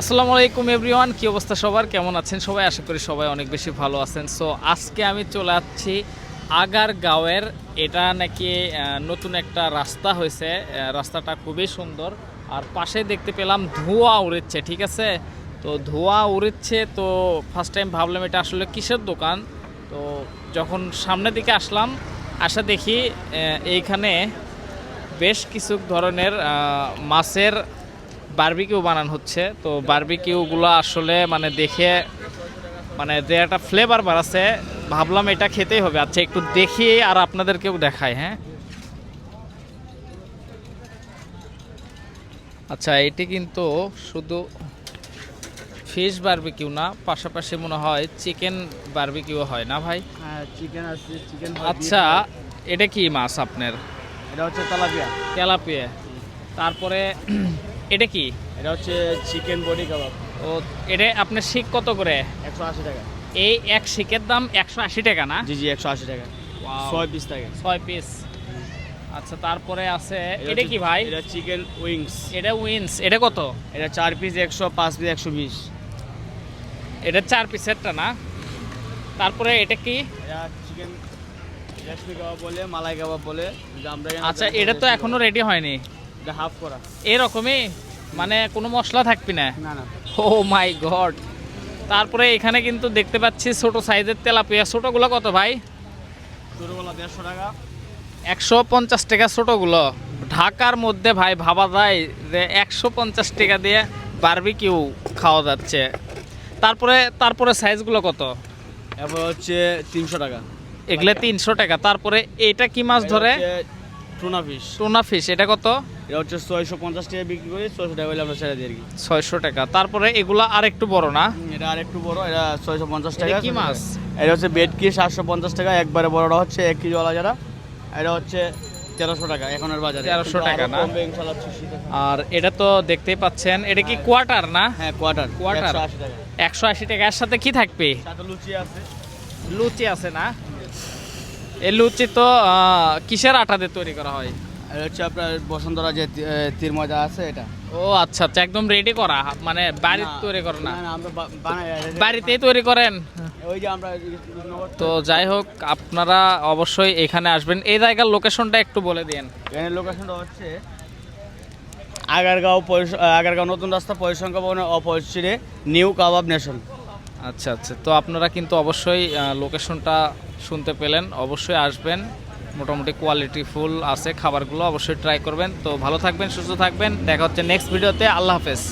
আসসালামু আলাইকুম এভরিওয়ান, কি অবস্থা সবার? কেমন আছেন সবাই? আশা করি সবাই অনেক বেশি ভালো আছেন। সো আজকে আমি চলে যাচ্ছি আগারগাঁওয়ের। এটা নাকি নতুন একটা রাস্তা হয়েছে। রাস্তাটা খুবই সুন্দর। আর পাশে দেখতে পেলাম ধোঁয়া উড়েছে, ঠিক আছে? তো ধোঁয়া উড়েছে, তো ফার্স্ট টাইম ভাবলাম এটা আসলে কিসের দোকান? তো যখন সামনের দিকে আসলাম, আসা দেখি এইখানে বেশ কিছু ধরনের মাছের বারবিকিউ বানানো হচ্ছে। তো বারবিকিউগুলো আসলে মানে দেখে মানে যে একটা ফ্লেভার বাড়াচ্ছে ভাবলাম এটা খেতেই হবে। আচ্ছা একটু দেখি আর আপনাদেরকেও দেখাই হ্যাঁ? আচ্ছা এটি কিন্তু শুধু ফিশ বারবিকিউ না পাশাপাশি মনে হয় চিকেন বারবিকিউ হয় না ভাই? হ্যাঁ চিকেন আছে চিকেন আচ্ছা এটা কি মাছ আপনার? এটা হচ্ছে তেলাপিয়া। তেলাপিয়া। তারপরে এটা কি? এটা হচ্ছে চিকেন বডি কাবাব। ও এটা আপনার শিক কত করে? একশো আশি টাকা। এই এক শিকের দাম একশো আশি টাকা না? জি জি একশো আশি টাকা. ছয় পিস টাকা ছয় পিস আচ্ছা তারপরে আছে এটা কি ভাই? এটা চিকেন উইংস। এটা উইন্স এটা কত? এটা চার পিস একশো পাঁচ পিস একশো বিশ। এটা চার পিসেরটা না? তারপরে এটা কি? এটা চিকেন রেশমি কাবাব বলে মালাই কাবাব বলে। আমরা আচ্ছা এটা তো এখনও রেডি হয়নি। এটা হাফ করা। এরকমই? মানে কোনো মশলা থাকবি না। ও মাই গড তারপরে এখানে কিন্তু দেখতে পাচ্ছি ছোট সাইজের তেলাপিয়া। ছোটগুলো কত ভাই? দেড়শো টাকা। একশো পঞ্চাশ টাকা ছোটোগুলো। ঢাকার মধ্যে ভাই ভাবা যায় যে একশো পঞ্চাশ টাকা দিয়ে বারবিকিউ খাওয়া যাচ্ছে। তারপরে তারপরে সাইজগুলো কত? এরপর হচ্ছে তিনশো টাকা। এগুলো তিনশো টাকা। তারপরে এটা কি মাছ ধরে? টুনা ফিশ টোনা ফিশ এটা কত? এটা হচ্ছে ছয়শো পঞ্চাশ টাকা বিক্রি করি ছয়শো টাকা হলে আমরা ছেড়ে দিই আর কি। ছয়শো টাকা। তারপরে এগুলো আর একটু বড় না? এটা আর একটু বড় এটা ছয়শো পঞ্চাশ টাকা। কি মাছ? এটা হচ্ছে বেড কি সাতশো পঞ্চাশ টাকা একবারে বড়টা হচ্ছে এক কেজি ওলা যারা। এটা হচ্ছে তেরোশো টাকা এখনের বাজারে। 1300 কিন্তু টাকা না? কমবে ইনশাল্লাহ 600 টাকা। আর এটা তো দেখতেই পাচ্ছেন এটা কি কোয়ার্টার না? হ্যাঁ কোয়ার্টার Quarter? একশো আশি টাকা। একশো আশি টাকা এর সাথে কি থাকবে? সাথে লুচি আছে। লুচি আছে না? এই লুচি তো কিসের আটা দিয়ে তৈরি করা হয়? হচ্ছে আপনার বসন্তরা যে তীর মজা আছে এটা। ও আচ্ছা আচ্ছা একদম রেডি করা মানে বাড়িতে তৈরি করে না? বাড়িতেই তৈরি করেন? ওই যে আমরা তো যাই হোক আপনারা অবশ্যই এখানে আসবেন। এই জায়গার লোকেশনটা একটু বলে দিন এখানে লোকেশনটা হচ্ছে আগারগাঁও আগারগাঁও নতুন রাস্তা পরিসংখ্যা ভবনের অপরিচিরে নিউ কাবাব নেশন। আচ্ছা আচ্ছা। তো আপনারা কিন্তু অবশ্যই লোকেশনটা শুনতে পেলেন, অবশ্যই আসবেন। মোটামুটি কোয়ালিটি ফুল আছে, খাবারগুলো অবশ্যই ট্রাই করবেন। তো ভালো থাকবেন, সুস্থ থাকবেন। দেখা হচ্ছে নেক্সট ভিডিওতে আল্লাহ হাফেজ।